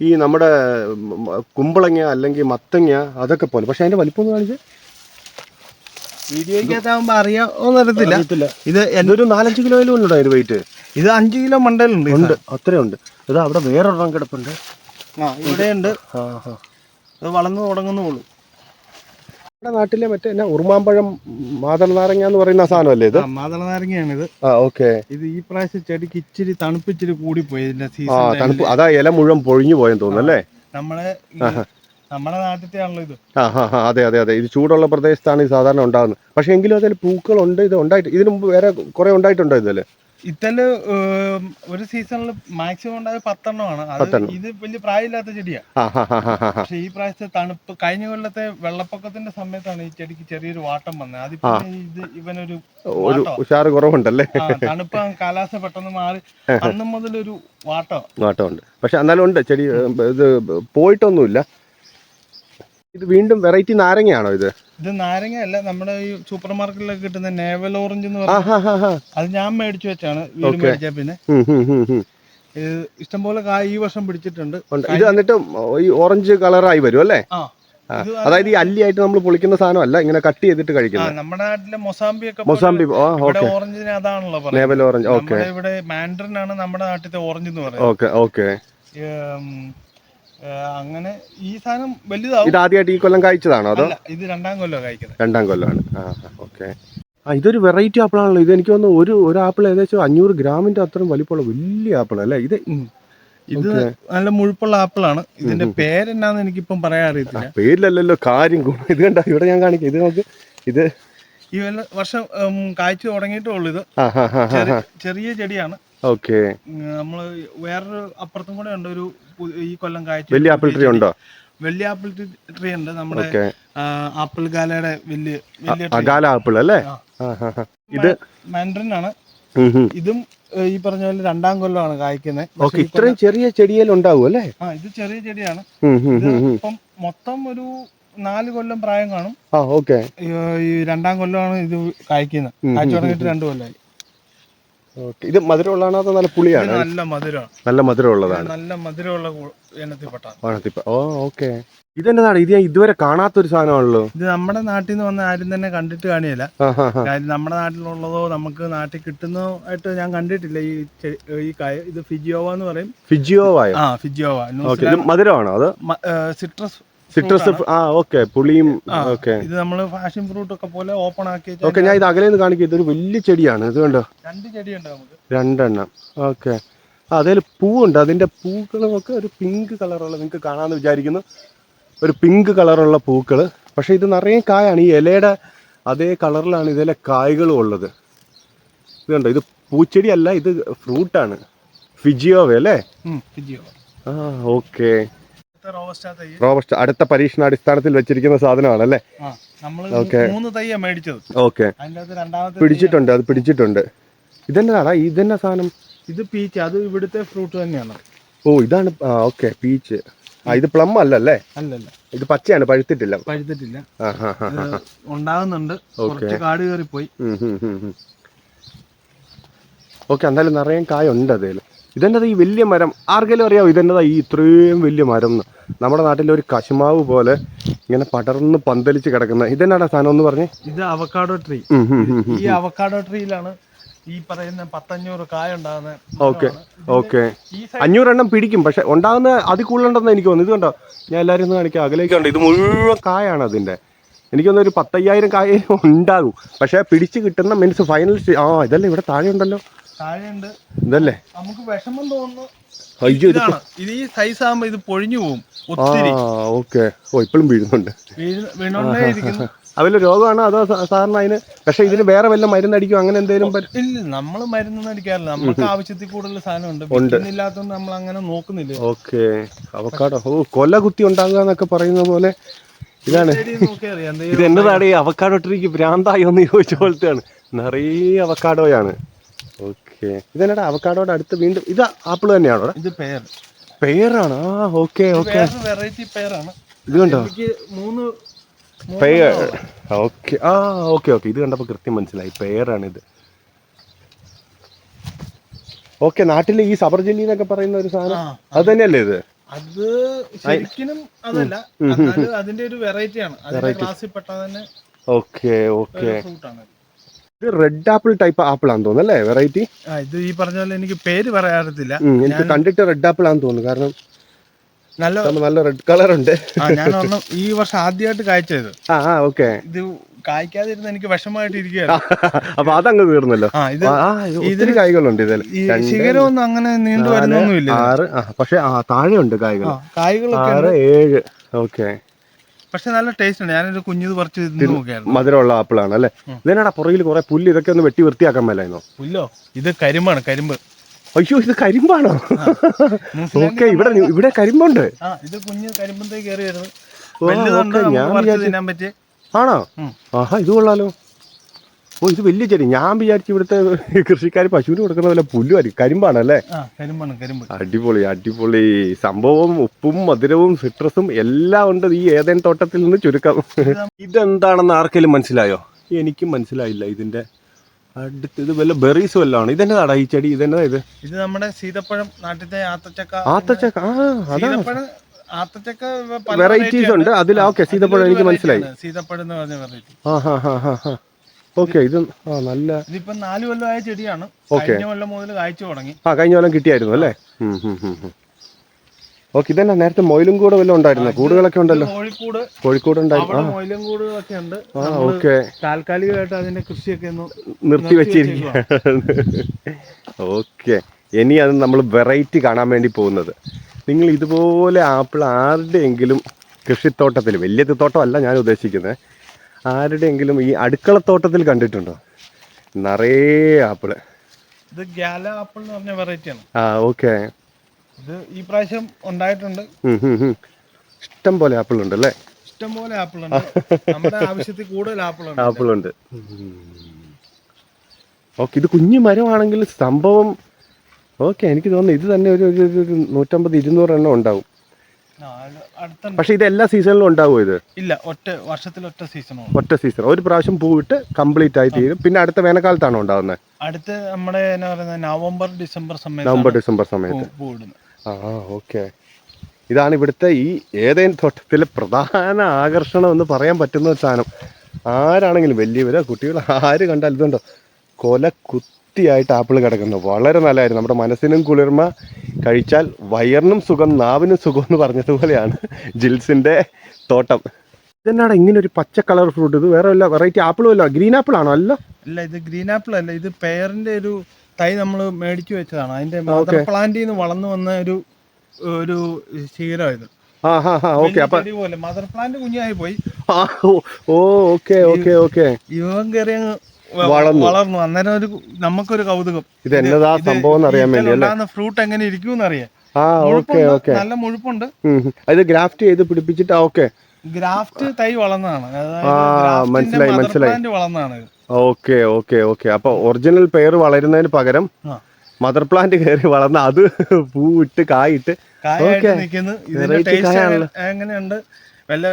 ഈ നമ്മുടെ കുമ്പളങ്ങ അല്ലെങ്കിൽ മത്തങ്ങ അതൊക്കെ പോലെ. പക്ഷെ അതിന്റെ വലിപ്പം ഒന്ന് കാണിച്ച്. വീഡിയോയ്ക്കകത്താകുമ്പോ അറിയാമെന്ന് അറിയത്തില്ല. ഇത് ഇതൊരു നാലഞ്ച് കിലോയിലും ഉണ്ടോ അതിന് വെയിറ്റ് ഇത് അഞ്ച് കിലോ മണ്ടയിലുണ്ട് ഉണ്ട് അത്രയുണ്ട്. ഇത് അവിടെ വേറൊരെണ്ണം കിടപ്പുണ്ട്. ആ ഇവിടെയുണ്ട്. ഇത് വളർന്നു തുടങ്ങുന്നുള്ളൂ നമ്മുടെ നാട്ടിലെ മറ്റേ എന്നാ ഉറുമാമ്പഴം മാതള നാരങ്ങ എന്ന് പറയുന്ന സാധനമല്ലേ ഇത്? മാതള നാരങ്ങയാണ് ഇത് ആ ഓക്കെ. ഇത് ഈ പ്രാവശ്യം ചെടിക്ക് ഇച്ചിരി തണുപ്പിച്ചിരി കൂടി ഇതിന്റെ ആ സീസൺ തണുപ്പ്. അതാ ഇല മുഴുവൻ പൊഴിഞ്ഞു പോയെന്ന് തോന്നുന്നു അല്ലേ നമ്മളെ ഈ- നമ്മുടെ നാട്ടിലത്തെ ആണല്ലോ ഇത്. ആ ഹാ ഹാ അതെ അതെ അതെ. ഇത് ചൂടുള്ള പ്രദേശത്താണ് ഇത് സാധാരണ ഉണ്ടാകുന്നത്. പക്ഷെ എങ്കിലും അതിൽ പൂക്കളുണ്ട് ഇത് ഉണ്ടായിട്ട് ഇതിനു മുമ്പ് വേറെ കുറെ ഉണ്ടായിട്ടുണ്ടോ ഇതിൽ? ഇത്തൽ ഒരു സീസണിൽ മാക്സിമം ഉണ്ടായത് പത്തെണ്ണമാണ്. അത്. ഇത് വലിയ പ്രായമില്ലാത്ത ചെടിയാ. പക്ഷെ ഈ പ്രാവശ്യത്തെ തണുപ്പ് കഴിഞ്ഞ കൊല്ലത്തെ വെള്ളപ്പൊക്കത്തിന്റെ സമയത്താണ് ഈ ചെടിക്ക് ചെറിയൊരു വാട്ടം വന്നത്. അതിപ്പോ ഇത് ഇവനൊരു ഒരു ഉഷാറ് കുറവുണ്ടല്ലേ? തണുപ്പ് കാലാവസ്ഥ പെട്ടെന്ന് മാറി. അന്ന് ഒരു വാട്ടോ. വാട്ടമുണ്ട്. പക്ഷെ എന്നാലും ഉണ്ട് ചെടി ഇത് പോയിട്ടൊന്നുമില്ല. ഇത് വീണ്ടും വെറൈറ്റി നാരങ്ങയാണോ ഇത്? ഇത് നാരങ്ങ അല്ല നമ്മുടെ ഈ സൂപ്പർ മാർക്കറ്റിലൊക്കെ കിട്ടുന്ന നേവൽ ഓറഞ്ച് എന്ന് ഹാ അത് ഞാൻ മേടിച്ചു വെച്ചാണ് വീട് മേടിച്ച പിന്നെ. ഇഷ്ടംപോലെ ഈ വർഷം പിടിച്ചിട്ടുണ്ട്. ഇത് എന്നിട്ട് ഈ ഓറഞ്ച് കളറായി വരും അല്ലേ? അതായത് ഈ അല്ലിയായിട്ട് നമ്മൾ പൊളിക്കുന്ന സാധനം അല്ല ഇങ്ങനെ കട്ട് ചെയ്തിട്ട് കഴിക്കുന്നത്. നമ്മുടെ നാട്ടിലെ മൊസാമ്പി ഒക്കെ മൊസാമ്പി ഓറഞ്ചിന് അതാണല്ലോ നേവൽ ഓറഞ്ച് ഓക്കെ. ഇവിടെ മാൻഡറിൻ ആണ് നമ്മുടെ നാട്ടിലത്തെ ഓറഞ്ച് എന്ന് പറയുന്നത്. Okay okay. അങ്ങനെ ഈ സാധനം വലുതാവും. ഇത് ആദ്യമായിട്ട് ഈ കൊല്ലം കഴിച്ചതാണോ അതോ? ഇത് രണ്ടാം കൊല്ലം കഴിക്കുന്നത് രണ്ടാം കൊല്ലമാണ് ആ ഓക്കെ. ആ ഇതൊരു വെറൈറ്റി ആപ്പിളാണല്ലോ ഇത് എനിക്ക് തോന്നുന്നു ഒരു ഒരു ആപ്പിൾ ഏകദേശം അഞ്ഞൂറ് ഗ്രാമിന്റെ അത്രയും വലിപ്പമുള്ള വലിയ ആപ്പിൾ അല്ലേ ഇത്? ഇത് നല്ല മുഴുപ്പുള്ള ആപ്പിളാണ് ഇതിന്റെ പേരെന്നാന്ന് എനിക്കിപ്പം പറയാൻ അറിയത്തില്ല. പേരിലല്ലല്ലോ കാര്യം ഇത് കണ്ട ഇവിടെ ഞാൻ കാണിക്കാം. ഇത് നമുക്ക് ഇത് ഈ വല്ല വർഷം കായ്ച്ചു തുടങ്ങിയിട്ടേ ഉള്ളൂ ഇത്. ചെറിയ ചെടിയാണ്. ഓക്കെ. നമ്മൾ നമ്മൾ വേറൊരു അപ്പുറത്തും കൂടെ ഉണ്ട് ഒരു ഈ കൊല്ലം കായ്ച്ചു വലിയ ആപ്പിൾ ട്രീ ഉണ്ടോ? വലിയ ആപ്പിൾ ട്രീ ഉണ്ട്. നമ്മുടെ ആപ്പിൾ ഗാലയുടെ വലിയ വലിയ ആപ്പിൾ അല്ലേ? ഇത് മാൻഡ്രൻ ആണ്. ഇതും ഈ പറഞ്ഞ പോലെ രണ്ടാം കൊല്ലമാണ് കായ്ക്കുന്നത് ഇത്രയും ചെറിയ ചെടിയിൽ ഉണ്ടാവും അല്ലേ? ആ ഇത് ചെറിയ ചെടിയാണ്. ഇപ്പം മൊത്തം ഒരു നാല് കൊല്ലം പ്രായം കാണും. ആ ഓക്കെ. ഈ രണ്ടാം കൊല്ലമാണ് ഇത് കായ്ക്കുന്നത് കായ്ച്ചു തുടങ്ങിയിട്ട് രണ്ടു കൊല്ലമായി ഓക്കെ. ഇത് മധുരമുള്ളതാണോ അതോ നല്ല പുളിയാണ്. നല്ല മധുരമാണ് നല്ല മധുരമുള്ളതാണ്. നല്ല മധുരമുള്ള കു- ഇനത്തിൽപ്പെട്ടാണ് ഇത് ഓ ഓക്കെ. ഇതെന്നതാണ് ഇത് ഞാൻ ഇതുവരെ കാണാത്തൊരു സാധനമാണല്ലോ. ഇത് നമ്മുടെ നാട്ടിൽ നിന്ന് വന്ന ആരും തന്നെ കണ്ടിട്ട് കാണിയല്ല കാര്യം നമ്മുടെ നാട്ടിലുള്ളതോ നമുക്ക് നാട്ടിൽ കിട്ടുന്നോ ആയിട്ട് ഞാൻ കണ്ടിട്ടില്ല. ഈ ഈ കായ ഇത് ഫിജിയോവ എന്ന് പറയും. ഫിജിയോവായോ? ആ ഫിജിയോവ. മധുരമാണോ? അത്? സിട്രസ് സിട്രസ് ആ ഓക്കെ പുളിയും ഓക്കെ ഇത് നമ്മൾ ഫാഷൻ ഫ്രൂട്ട് ഒക്കെ പോലെ ഓപ്പൺ ആക്കി ഓക്കെ ഞാൻ ഇത് അകലെ നിന്ന് കാണിക്കും. ഇതൊരു വലിയ ചെടിയാണ്. ഇത് കണ്ടോ? രണ്ട് ചെടിയുണ്ട് നമുക്ക്. രണ്ടെണ്ണം. ഓക്കെ അതിൽ പൂവുണ്ട്. അതിന്റെ ഒക്കെ ഒരു പിങ്ക് കളറുള്ള നിങ്ങൾക്ക് കാണാമെന്ന് വിചാരിക്കുന്നു. ഒരു പിങ്ക് കളറുള്ള പൂക്കൾ പക്ഷെ ഇത് നിറയെ കായാണ്. ഈ ഇലയുടെ അതേ കളറിലാണ് ഇതിലെ കായ്കളും ഉള്ളത്. ഇത് കണ്ടോ? ഇത് പൂച്ചെടി അല്ല ഇത് ഫ്രൂട്ടാണ് ഫിജിയോവ അല്ലേ? ആ ഓക്കെ റോബസ്റ്റാ അടുത്ത പരീക്ഷണാടിസ്ഥാനത്തിൽ വെച്ചിരിക്കുന്ന സാധനമാണ് അല്ലേ ഓക്കെ. പിടിച്ചിട്ടുണ്ട് അത് പിടിച്ചിട്ടുണ്ട്. ഇതെന്നതാടാ ഇതെന്നാ സാധനം? ഇത് പീച്ച് അത് ഇവിടുത്തെ ഫ്രൂട്ട് തന്നെയാണ്. ഓ ഇതാണ് ഓക്കെ പീച്ച്. ആ ഇത് പ്ലം അല്ല അല്ലേ അല്ലല്ല. ഇത് പച്ചയാണ് പഴുത്തിട്ടില്ല. പഴുത്തിട്ടില്ല. ഉണ്ടാകുന്നുണ്ട്. കുറച്ച് കാട് കയറിപ്പോയി. ഓക്കെ എന്തായാലും നിറയെ കായ ഉണ്ട് അതേൽ ഇതെന്നതാ ഈ വലിയ മരം? ആർക്കെങ്കിലും അറിയാമോ ഇതെന്നതാ ഈ ഇത്രയും വലിയ മരം എന്ന്? നമ്മുടെ നാട്ടിലെ ഒരു കശുമാവ് പോലെ ഇങ്ങനെ പടർന്ന് പന്തലിച്ച് കിടക്കുന്ന. ഇതെന്നാടാ സാധനം എന്ന് പറഞ്ഞേ? ഇത് അവക്കാഡോ ട്രീ. ഈ അവക്കാഡോ ട്രീയിലാണ് ഈ പറയുന്ന പത്തഞ്ഞൂറ് കായ ഉണ്ടാകുന്ന ഓക്കെ. ഓക്കെ. അഞ്ഞൂറെണ്ണം പിടിക്കും പക്ഷെ ഉണ്ടാകുന്ന അതിൽ കൂടുതലുണ്ടെന്ന് എനിക്ക് തോന്നുന്നു. ഇത് കണ്ടോ ഞാൻ എല്ലാവരും ഒന്ന് കാണിക്കാം. അകലേക്ക് കണ്ടോ ഇത് മുഴുവൻ കായാണ് അതിന്റെ എനിക്കൊന്നും ഒരു പത്തയ്യായിരം കായ ഉണ്ടാകും. പക്ഷെ പിടിച്ച് കിട്ടുന്ന മീൻസ് ഫൈനൽ ആ ഇതല്ലേ ഇവിടെ താഴെ ഉണ്ടല്ലോ താഴെയുണ്ട്. ഇതല്ലേ? നമുക്ക് വിഷമം തോന്നുന്നു. അയ്യോ ഇതാണ്. ഇത് ഈ സൈസ് ആകുമ്പോ ഇത് പൊഴിഞ്ഞു പോകും ഒത്തിരി. ഓക്കെ. ഓ ഇപ്പോഴും വീഴുന്നുണ്ട്. വീഴ്- വീണോണ്ടേ ഇരിക്കുന്നു അവൽ രോഗമാണോ അതോ സാറിന് അതിന്? പക്ഷെ ഇതിന് വേറെ വല്ല മരുന്നടിക്കും? അങ്ങനെ എന്തെങ്കിലും ഇല്ല നമ്മൾ മരുന്നൊന്നും അടിക്കാറില്ല. നമുക്ക് ആവശ്യത്തിൽ കൂടുതൽ സാധനമുണ്ട്. വിൽക്കുന്നില്ലാത്തതുകൊണ്ട് നമ്മൾ അങ്ങനെ നോക്കുന്നില്ല. ഓക്കെ. അവക്കാടോ. ഓ കൊല കുത്തി ഉണ്ടാകുക എന്നൊക്കെ പറയുന്ന പോലെ ഇതാണ്. ഇത് എന്നതാണ് ഈ അവക്കാടോ ട്രീക്ക് ഭ്രാന്തായി ഒന്ന് ചോദിച്ച പോലത്തെയാണ്. നിറയെ അവക്കാടോയാണ്. ഓക്കെ. ഇതെന്നടാ? അവക്കാഡോയുടെ അടുത്ത് വീണ്ടും ഇത് ആപ്പിൾ തന്നെയാണോ ഇത് പേർ പേരാണ് ആ ഓക്കെ ഓക്കെ. വെറൈറ്റി പേരാണ് ഇത് കണ്ടോ? മൂന്ന് പേർ ഓക്കെ. ആ ഓക്കെ ഓക്കെ. ഇത് കണ്ടപ്പോൾ കൃത്യം മനസ്സിലായി. പേരാണിത് ഇത്. ഓക്കെ നാട്ടിൽ ഈ സബർ ജെല്ലി എന്നൊക്കെ പറയുന്ന ഒരു സാധനം? അത് തന്നെയല്ലേ ഇത്? അത് ശരിക്കും അതല്ല. അതിന്റെ ഒരു വെറൈറ്റിയാണ് അതിന്റെ ക്ലാസ്സിൽ പെട്ട തന്നെ ഓക്കെ ഓക്കെ. ഇത് റെഡ് ആപ്പിൾ ടൈപ്പ് ആപ്പിൾ ആണെന്ന് തോന്നുന്നു അല്ലേ? വെറൈറ്റി ഇത് ഈ പറഞ്ഞ പോലെ എനിക്ക് പേര് പറയാറില്ല എനിക്ക് കണ്ടിട്ട് റെഡ് ആപ്പിൾ ആണെന്ന് തോന്നുന്നു. കാരണം നല്ല നല്ല റെഡ് കളർ ഉണ്ട്. ഒരെണ്ണം ഈ വർഷം ആദ്യമായിട്ട് കായ്ച്ചത്. ആ ഓക്കെ. ഇത് കായ്ക്കാതിരുന്ന എനിക്ക് വിഷമമായിട്ട് ഇരിക്കുകയാണ്. അപ്പൊ അതങ്ങ് തീർന്നല്ലോ. ഇതിന് കായ്കളുണ്ട് ഇതിൽ. ശിഖരമൊന്നും അങ്ങനെ നീണ്ടു വരുന്നൊന്നുമില്ല. ആറ് പക്ഷെ താഴെ ഉണ്ട് കായ്കൾ. കായ്കൾ ആറ് ഏഴ് ഓക്കെ. പക്ഷെ നല്ല ടേസ്റ്റ് ഉണ്ട്. ഞാനൊരു കുഞ്ഞു പറിച്ച് തിന്നു നോക്കിയായിരുന്നു. മധുരമുള്ള ആപ്പിളാണ് അല്ലേ? ഇതിനാണ് പുറകിൽ കുറെ പുല്ല് ഇതൊക്കെ ഒന്ന് വെട്ടി വൃത്തിയാക്കാൻ മേലായിരുന്നോ? പുല്ലോ? ഇത് കരിമ്പാണ് കരിമ്പ്. അയ്യോ ഇത് കരിമ്പാണോ? ഓക്കെ ഇവിടെ ഇവിടെ കരിമ്പുണ്ട്. ഇത് കുഞ്ഞ് കരിമ്പന്തേ കയറി വരുന്നത് ഞാൻ തിന്നാൻ പറ്റിയ ആണോ? ആഹാ ഇത് കൊള്ളാലോ. ഓ ഇത് വലിയ ചെടി. ഞാൻ വിചാരിച്ചു ഇവിടുത്തെ കൃഷിക്കാർ പശുവിന് കൊടുക്കുന്ന പോലെ പുല്ലുമായിരിക്കും കരിമ്പാണല്ലേ? ആ കരിമ്പാണ് കരിമ്പ്. അടിപൊളി അടിപൊളി. സംഭവം ഉപ്പും മധുരവും സിട്രസും എല്ലാം ഉണ്ട് ഈ ഏതൻ തോട്ടത്തിൽ നിന്ന് ചുരുക്കം. ഇതെന്താണെന്ന് ആർക്കെങ്കിലും മനസ്സിലായോ? എനിക്കും മനസ്സിലായില്ല ഇതിന്റെ. അടുത്ത് ഇത് വല്ല ബെറീസ് വല്ലതാണ്? ഇതെന്നതാടാ ഈ ചെടി? ഇതെന്നതാ ഇത്? ഇത് നമ്മുടെ സീതപ്പഴം നാട്ടിലത്തെ ആത്തച്ചക്ക. ആത്തച്ചക്ക? ആ വെറൈറ്റീസ് ഉണ്ട്. അതിൽ ഓക്കെ സീതപ്പഴം എനിക്ക് മനസ്സിലായി. സീതപ്പഴം എന്ന് പറഞ്ഞ വെറൈറ്റി ആ ഹാ ഹാ ഹാ. ഓക്കെ ഇത് ആ നല്ല ഇതിപ്പോ നാല് കൊല്ലമായ ചെടിയാണ്. കഴിഞ്ഞ കൊല്ലം മുതൽ കായ്ച്ചു തുടങ്ങി. ആ കഴിഞ്ഞ കൊല്ലം കിട്ടിയായിരുന്നു അല്ലേ? ഓക്കെ ഇതന്നെ നേരത്തെ മൊയിലും കൂടെ വല്ലതും ഉണ്ടായിരുന്നു? കൂടുകളൊക്കെ ഉണ്ടല്ലോ. കോഴിക്കോട്. കോഴിക്കോട് ഉണ്ടായിരുന്നു ആ. ഓക്കെ. താൽക്കാലികമായിട്ട് അതിന്റെ കൃഷിയൊക്കെ നിർത്തി വെച്ചിരിക്കുക ഓക്കെ. ഇനി അത് നമ്മൾ വെറൈറ്റി കാണാൻ വേണ്ടി പോകുന്നത്. നിങ്ങൾ ഇതുപോലെ ആപ്പിൾ ആരുടെയെങ്കിലും കൃഷിത്തോട്ടത്തിൽ വലിയ തോട്ടമല്ല ഞാൻ ഉദ്ദേശിക്കുന്നത് ആരുടെയെങ്കിലും ഈ അടുക്കളത്തോട്ടത്തിൽ കണ്ടിട്ടുണ്ടോ? നിറയെ ആപ്പിൾ. ഇത് ഗാല ആപ്പിൾ എന്ന് പറഞ്ഞ വെറൈറ്റിയാണ് ആ ഓക്കെ. ഇത് ഈ പ്രാവശ്യം ഉണ്ടായിട്ടുണ്ട്. ഇഷ്ടം പോലെ ആപ്പിൾ ഉണ്ട് അല്ലേ? ഇഷ്ടം പോലെ ആപ്പിൾ ഉണ്ട്. നമ്മുടെ ആവശ്യത്തിൽ കൂടുതൽ ആപ്പിൾ ഉണ്ട്. ആപ്പിൾ ഉണ്ട് ഓക്കെ ഇത് കുഞ്ഞു മരമാണെങ്കിൽ സംഭവം ഓക്കെ എനിക്ക് തോന്നുന്നു ഇത് തന്നെ ഒരു ഒരു- നൂറ്റമ്പത് ഇരുന്നൂറ് എണ്ണം ഉണ്ടാവും. പക്ഷെ ഇത് എല്ലാ സീസണിലും ഉണ്ടാവുമോ ഇത്? ഇല്ല ഒറ്റ വർഷത്തിൽ ഒറ്റ സീസൺ ഒറ്റ സീസൺ ഒരു പ്രാവശ്യം പൂവിട്ട് കംപ്ലീറ്റ് ആയി തീരും. പിന്നെ അടുത്ത വേനൽക്കാലത്താണോ ഉണ്ടാവുന്നത് അടുത്ത് നമ്മുടെ എന്നാ പറയുന്നത് നവംബർ ഡിസംബർ സമയത്ത് നവംബർ ഡിസംബർ സമയത്ത്. ആ ഓക്കെ. ഇതാണ് ഇവിടുത്തെ ഈ ഏതെങ്കിലും തോട്ടത്തിലെ പ്രധാന ആകർഷണം എന്ന് പറയാൻ പറ്റുന്ന ഒരു സാധനം. ആരാണെങ്കിലും വലിയവരോ കുട്ടികളോ ആര് കണ്ടാൽ ഇതുണ്ടോ? കൊല കുത്തിയായിട്ട് ആപ്പിൾ കിടക്കുന്നു. വളരെ നല്ലതായിരുന്നു. നമ്മുടെ മനസ്സിനും കുളിർമ. കഴിച്ചാൽ വയറിനും സുഖം നാവിനും സുഖം എന്ന് പറഞ്ഞതുപോലെയാണ് ജിൽസിന്റെ തോട്ടം. ഇതെന്നാണ് ഇങ്ങനെ ഒരു പച്ച കളർ ഫ്രൂട്ട്? ഇത് വേറെ വല്ല വെറൈറ്റി ആപ്പിളും അല്ല ഗ്രീൻ ആപ്പിൾ ആണോ? അല്ല. ഇല്ല ഇത് ഗ്രീൻ ആപ്പിൾ അല്ല. ഇത് പെയറിന്റെ ഒരു തൈ നമ്മൾ മേടിച്ചു വെച്ചതാണ്. അതിന്റെ മദർ പ്ലാന്റിൽ നിന്ന് വളർന്നു വന്ന ഒരു ഒരു ശീലം ഇത്. മദർ പ്ലാന്റ് കുഞ്ഞായി പോയി. ഓ, ഓക്കെ ഓക്കെ ഓക്കെ. യുവം കയറി വളർന്നു. വളർന്നു. അന്നേരം ഒരു നമുക്കൊരു കൗതുകം. ഇത് എന്നതാ സംഭവം അറിയാൻ വേണ്ടി ഫ്രൂട്ട് എങ്ങനെ ഇരിക്കും അറിയാം ആ ഓക്കെ ഓക്കെ. നല്ല മുഴുപ്പുണ്ട്. അത് ഗ്രാഫ്റ്റ് ചെയ്ത് പിടിപ്പിച്ചിട്ട് ഓക്കെ. ഗ്രാഫ്റ്റ് തൈ വളർന്നതാണ്. മനസ്സിലായി, മനസ്സിലായി. വളർന്നതാണ്. Okay okay okay. അപ്പൊ ഒറിജിനൽ പെയർ വളരുന്നതിന് പകരം മദർ പ്ലാന്റ് കയറി വളർന്ന അത് പൂവിട്ട് കായിട്ട് എങ്ങനെയുണ്ട്? വല്ല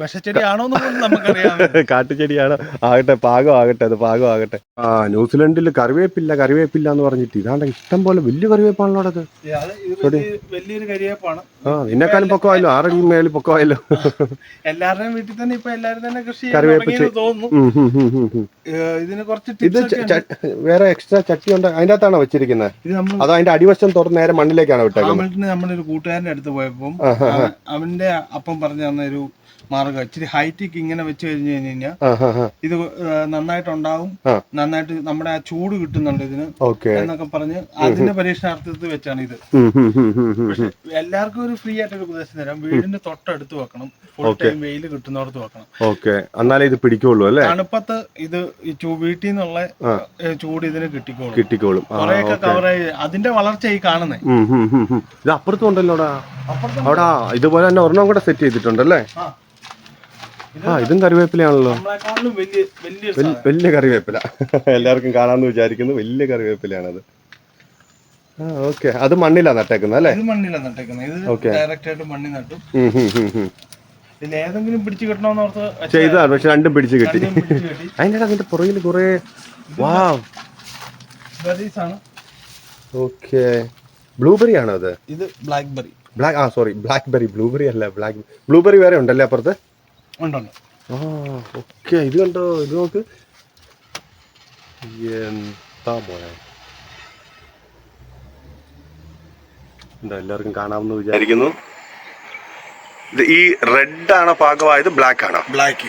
വിഷച്ചെടിയാണോ കാട്ടുചെടിയാണ്. ആകട്ടെ പാകം ആകട്ടെ അത് പാകം ആകട്ടെ. ആ ന്യൂസിലൻഡിൽ കറിവേപ്പില്ല കറിവേപ്പില്ല എന്ന് പറഞ്ഞിട്ട്. ഇതാണ്ട് ഇഷ്ടം പോലെ വലിയ കറിവേപ്പാണല്ലോ അത് വലിയൊരു കരിവേപ്പാണ് ആ നിന്നെക്കാളും പൊക്കമായല്ലോ ആരെങ്കിലും മേളിൽ പൊക്കമായല്ലോ. എല്ലാവരുടെയും വീട്ടിൽ തന്നെ ഇപ്പൊ എല്ലാവരും തന്നെ കൃഷി കറിവേപ്പ് തോന്നുന്നു. ഇതിന് കുറച്ച് ഇത് വേറെ എക്സ്ട്രാ ചട്ടി ഉണ്ട് അതിന്റെ അകത്താണോ വെച്ചിരിക്കുന്നത്? ഇത് നമ്മൾ അതോ അതിന്റെ അടിവശം തുറന്ന് നേരെ മണ്ണിലേക്കാണ് വിട്ടേക്കുന്നത് നമ്മുടെ ഒരു കൂട്ടുകാരന്റെ അടുത്ത് പോയപ്പോൾ അവന്റെ അപ്പം പറഞ്ഞു തന്ന ഒരു മാർഗം ഇച്ചിരി ഹൈറ്റിക്ക് ഇങ്ങനെ വെച്ച് കഴിഞ്ഞു കഴിഞ്ഞ് കഴിഞ്ഞാൽ ഇത് നന്നായിട്ട് നന്നായിട്ടുണ്ടാവും. നന്നായിട്ട് നമ്മുടെ ആ ചൂട് കിട്ടുന്നുണ്ട് ഇതിന് എന്നൊക്കെ പറഞ്ഞ് അതിന്റെ പരീക്ഷണാർത്ഥത്തിൽ വെച്ചാണ് ഇത്. പക്ഷെ എല്ലാവർക്കും ഒരു ഫ്രീ ആയിട്ട് ഒരു ഉപദേശം തരാം. വീടിന്റെ തൊട്ടടുത്ത് വെക്കണം. ഫുൾ ടൈം വെയിൽ കിട്ടുന്നിടത്ത് വെക്കണം. ഓക്കെ. എന്നാലേ ഇത് പിടിക്കുള്ളൂ അല്ലേ? തണുപ്പത്ത് ഇത് വീട്ടിൽ നിന്നുള്ള ചൂട് ഇതിന് കിട്ടിക്കോളും. കിട്ടിക്കോളും. കുറെയൊക്കെ കവർ ആയി. അതിന്റെ വളർച്ച ഈ കാണുന്നേ. ഇത് അപ്പുറത്തും ഉണ്ടല്ലോടാ? അവിടെ ഇതുപോലെ തന്നെ ഒരെണ്ണം കൂടെ സെറ്റ് ചെയ്തിട്ടുണ്ടല്ലേ? ആ ഇതും കറിവേപ്പിലയാണല്ലോ. വലിയ കറിവേപ്പില. എല്ലാവർക്കും കാണാമെന്ന് വിചാരിക്കുന്നു. വലിയ കറിവേപ്പിലയാണത്. ആ ഓക്കെ. അത് മണ്ണിലാ നട്ടേക്കുന്നത് അല്ലേ? നട്ടേക്കുന്നത്. ഇത് ഡയറക്റ്റ് ആയിട്ട് മണ്ണിൽ നട്ടും. ഏതെങ്കിലും പിടിച്ചു ചെയ്തതാണ്. പക്ഷെ രണ്ടും പിടിച്ചു കിട്ടി. അതിന്റെ അതിന്റെ അതിന്റെ പുറകിൽ കുറെ വാ ഓക്കെ. ബ്ലൂബെറി ആണോ അത്? ഇത് ബ്ലാക്ക് ബെറി ബ്ലാക്ക് ആ സോറി. ബ്ലാക്ക് ബെറി ബ്ലൂബെറി അല്ല. ബ്ലാക്ക് ബ്ലൂബെറി വേറെ ഉണ്ടല്ലേ അപ്പുറത്ത്? ഉണ്ടുണ്ട്. ആ ഓക്കെ. ഇത് കണ്ടോ? ഇത് നോക്ക്. എന്താ മോനെ? എന്താ എല്ലാവർക്കും കാണാമെന്ന് വിചാരിക്കുന്നു? ഈ റെഡ് ആണോ പാകമായത് ബ്ലാക്ക് ആണോ ബ്ലാക്ക്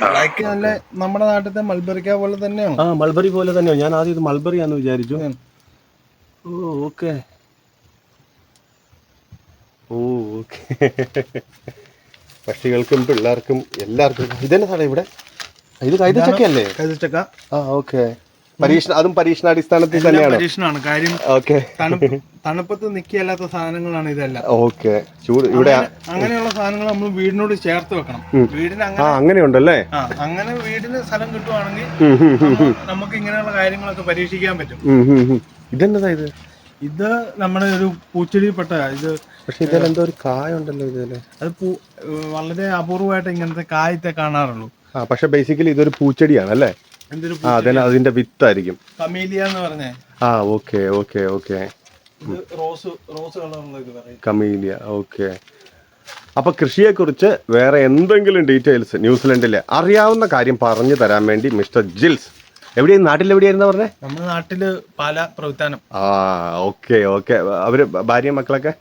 ബ്ലാക്ക് നല്ല നമ്മുടെ നാട്ടിലത്തെ മൽബറിക്ക പോലെ തന്നെയാണ് ആ മൾബറി പോലെ തന്നെയാണ് ഞാൻ ആദ്യം ഇത് മൾബറി ആണെന്ന് വിചാരിച്ചു. ഓ ഓക്കെ. ഓ ഓക്കെ. പക്ഷികൾക്കും പിള്ളേർക്കും എല്ലാവർക്കും ഇതന്നെ സാറേ ഇവിടെ? ഇത് കൈതച്ചക്കയല്ലേ കൈതച്ചക്ക ആ ഓക്കെ. പരീക്ഷണ അതും പരീക്ഷണാടിസ്ഥാനത്തിൽ തന്നെയാണ്? പരീക്ഷണമാണ്. കാര്യം ഓക്കെ. തണുപ്പത്ത് നിൽക്കിയല്ലാത്ത സാധനങ്ങളാണ് ഇതെല്ലാം. ഓക്കെ. ചൂട് ഇവിടെ അങ്ങനെയുള്ള സാധനങ്ങൾ നമ്മൾ വീടിനോട് ചേർത്ത് വെക്കണം. വീടിന് അങ്ങനെ അങ്ങനെയുണ്ടല്ലേ? അങ്ങനെ വീടിന് സ്ഥലം കിട്ടുവാണെങ്കിൽ നമുക്ക് ഇങ്ങനെയുള്ള കാര്യങ്ങളൊക്കെ പരീക്ഷിക്കാൻ പറ്റും. ഇതെന്നതാ ഇത്? ഇത് നമ്മുടെ ഒരു പൂച്ചെടിപ്പെട്ട ഇത് പക്ഷെ ഇതിലെന്തോ ഒരു കായ ഉണ്ടല്ലോ ഇതിൽ. അത് പൂ വളരെ അപൂർവമായിട്ട് ഇങ്ങനത്തെ കായത്തെ കാണാറുള്ളൂ. ആ പക്ഷെ ബേസിക്കലി ഇതൊരു പൂച്ചെടിയാണ് അല്ലേ? എന്തൊരു ആ അതിന് അതിന്റെ വിത്തായിരിക്കും. കമീലിയ എന്ന് പറഞ്ഞേ. ആ ഓക്കെ ഓക്കെ ഓക്കെ. ഇത് റോസ് റോസ് കളറുള്ള ഇത് പറയും. Camellia okay. അപ്പൊ കൃഷിയെക്കുറിച്ച് വേറെ എന്തെങ്കിലും ഡീറ്റെയിൽസ് ന്യൂസിലൻഡിലെ അറിയാവുന്ന കാര്യം പറഞ്ഞു തരാൻ വേണ്ടി മിസ്റ്റർ ജിൽസ്. എവിടെയും നാട്ടിൽ എവിടെയായിരുന്നു പറഞ്ഞേ? നമ്മുടെ നാട്ടിൽ പാല പ്രവർത്തനം ആ ഓക്കെ ഓക്കെ. അവർ ഭാര്യ മക്കളൊക്കെ?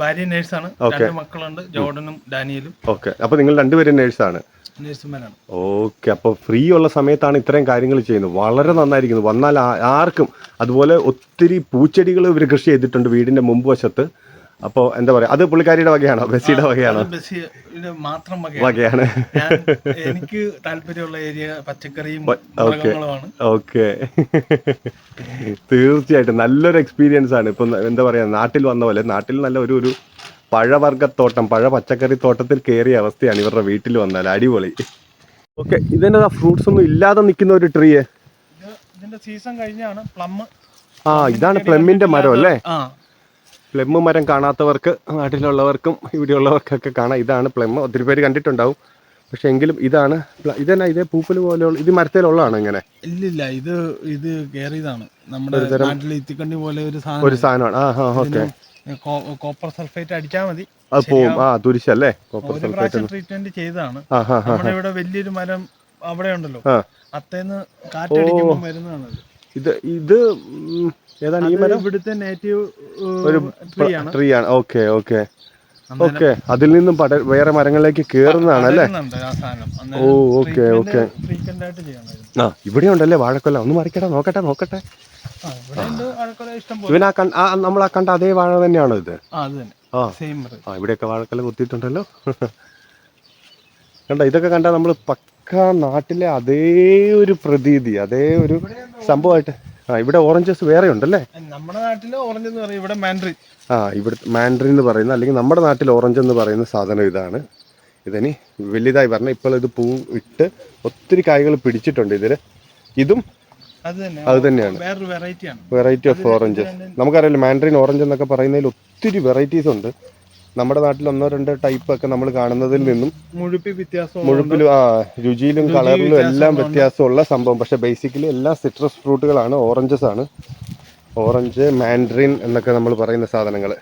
ഭാര്യ നേഴ്സാണ്. രണ്ട് മക്കളുണ്ട് ജോർഡനും ഡാനിയലും. ഓക്കെ. അപ്പൊ നിങ്ങൾ രണ്ടുപേരും നേഴ്സാണ്? നേഴ്സുമാരാണ്. ഓക്കെ. അപ്പോൾ ഫ്രീ ഉള്ള സമയത്താണ് ഇത്രയും കാര്യങ്ങൾ ചെയ്യുന്നത്. വളരെ നന്നായിരിക്കുന്നു. വന്നാൽ ആർക്കും അതുപോലെ ഒത്തിരി പൂച്ചെടികൾ ഇവർ കൃഷി ചെയ്തിട്ടുണ്ട് വീടിന്റെ മുമ്പ് വശത്ത്. അപ്പോൾ എന്താ പറയാ അത് പുള്ളിക്കാരിയുടെ വകയാണോ? ബസ്സിയുടെ വകയാണോ? മാത്രം വകയാണ്. എനിക്ക് താല്പര്യമുള്ള ഏരിയ പച്ചക്കറിയും ഓക്കെ. തീർച്ചയായിട്ടും നല്ലൊരു എക്സ്പീരിയൻസ് ആണ്. ഇപ്പം എന്താ പറയാ നാട്ടിൽ വന്ന പോലെ നാട്ടിൽ നല്ല ഒരു ഒരു പഴവർഗത്തോട്ടം പഴ പച്ചക്കറി തോട്ടത്തിൽ കയറിയ അവസ്ഥയാണ് ഇവരുടെ വീട്ടിൽ വന്നാൽ. അടിപൊളി. ഓക്കെ ഇതെന്നതാ ഫ്രൂട്ട്സ് ഒന്നും ഇല്ലാതെ നിൽക്കുന്ന ഒരു ട്രീ ഇതിന്റെ സീസൺ കഴിഞ്ഞാണ് പ്ലം ആ ഇതാണ് പ്ലമ്മിന്റെ മരം അല്ലേ? പ്ലം മരം കാണാത്തവർക്ക് നാട്ടിലുള്ളവർക്കും ഇവിടെയുള്ളവർക്കൊക്കെ കാണാം. ഇതാണ് പ്ലം. ഒത്തിരി പേര് കണ്ടിട്ടുണ്ടാവും. പക്ഷെ എങ്കിലും ഇതാണ് ഇതന്നെ ഇതേ പൂപ്പൽ പോലെയുള്ള ഇത് മരത്തിലുള്ളതാണ് ഇങ്ങനെ? ഇല്ലില്ല ഇത് ഇത് കേറിയതാണ്. നമ്മുടെ നാട്ടിൽ ഇത്തിക്കണ്ടി പോലെ ഒരു സാധനം. ഒരു സാധനമാണ്. ആ ഹാ ഓക്കെ. കോപ്പർ സൾഫേറ്റ് അടിച്ചാൽ മതി. അത് പോവും. ആ തുരിശല്ലേ കോപ്പർ സൾഫേറ്റ് ട്രീറ്റ്മെന്റ് ചെയ്തതാണ്. നമ്മുടെ ഇവിടെ വലിയൊരു മരം അവിടെ ഉണ്ടല്ലോ. അത്തേന്ന് കാറ്റടിക്കുമ്പോൾ വരുന്നതാണ് ഇത്. ഇത് ഏതാണ് ഈ മരം ഇവിടുത്തെ നേറ്റീവ് ട്രീ ആണ്. ട്രീ ആണ്. ഓക്കെ ഓക്കെ ഓക്കെ അതിൽ നിന്നും പട വേറെ മരങ്ങളിലേക്ക് കേറുന്നതാണ് അല്ലേ ഓ ഓക്കെ ഓക്കെ ആ ഇവിടെ ഉണ്ടല്ലേ വാഴക്കൊല? ഒന്ന് മറിക്കട്ടെ നോക്കട്ടെ നോക്കട്ടെ. ഇവൻ ആ കണ്ട നമ്മൾ ആ കണ്ട അതേ വാഴ തന്നെയാണോ ഇത്? ആ അത് ആ. സെയിം ആ ഇവിടെയൊക്കെ വാഴക്കൊല കുത്തിയിട്ടുണ്ടല്ലോ. കണ്ട ഇതൊക്കെ കണ്ടാൽ നമ്മൾ പക്ക നാട്ടിലെ അതേ ഒരു പ്രതീതി അതേ ഒരു സംഭവമായിട്ട്. ആ ഇവിടെ ഓറഞ്ചസ് വേറെ ഉണ്ടല്ലേ? നമ്മുടെ നാട്ടിൽ ഓറഞ്ച് എന്ന് പറയും ഇവിടെ മാൻഡ്രി ആ ഇവിടെ മാൻഡ്രി എന്ന് പറയുന്ന അല്ലെങ്കിൽ നമ്മുടെ നാട്ടിൽ ഓറഞ്ച് എന്ന് പറയുന്ന സാധനം ഇതാണ്. ഇതിനി വലുതായി പറഞ്ഞാൽ ഇപ്പോൾ ഇത് പൂ ഇട്ട് ഒത്തിരി കായ്കൾ പിടിച്ചിട്ടുണ്ട് ഇതിൽ ഇതും അത് തന്നെ. അത് തന്നെയാണ്. വെറൈറ്റി ഓഫ് ഓറഞ്ചസ് നമുക്കറിയാലോ മാൻഡ്രിൻ ഓറഞ്ച് എന്നൊക്കെ പറയുന്നതിൽ ഒത്തിരി വെറൈറ്റീസ് ഉണ്ട്. നമ്മുടെ നാട്ടിൽ ഒന്നോ രണ്ടോ ടൈപ്പ് ഒക്കെ നമ്മൾ കാണുന്നതിൽ നിന്നും മുഴുപ്പിലും ആ രുചിയിലും കളറിലും എല്ലാം വ്യത്യാസമുള്ള സംഭവം. പക്ഷെ ബേസിക്കലി എല്ലാ സിട്രസ് ഫ്രൂട്ടുകളാണ് ഓറഞ്ചസ് ആണ്. ഓറഞ്ച് മാൻഡ്രിൻ എന്നൊക്കെ നമ്മൾ പറയുന്ന സാധനങ്ങൾ.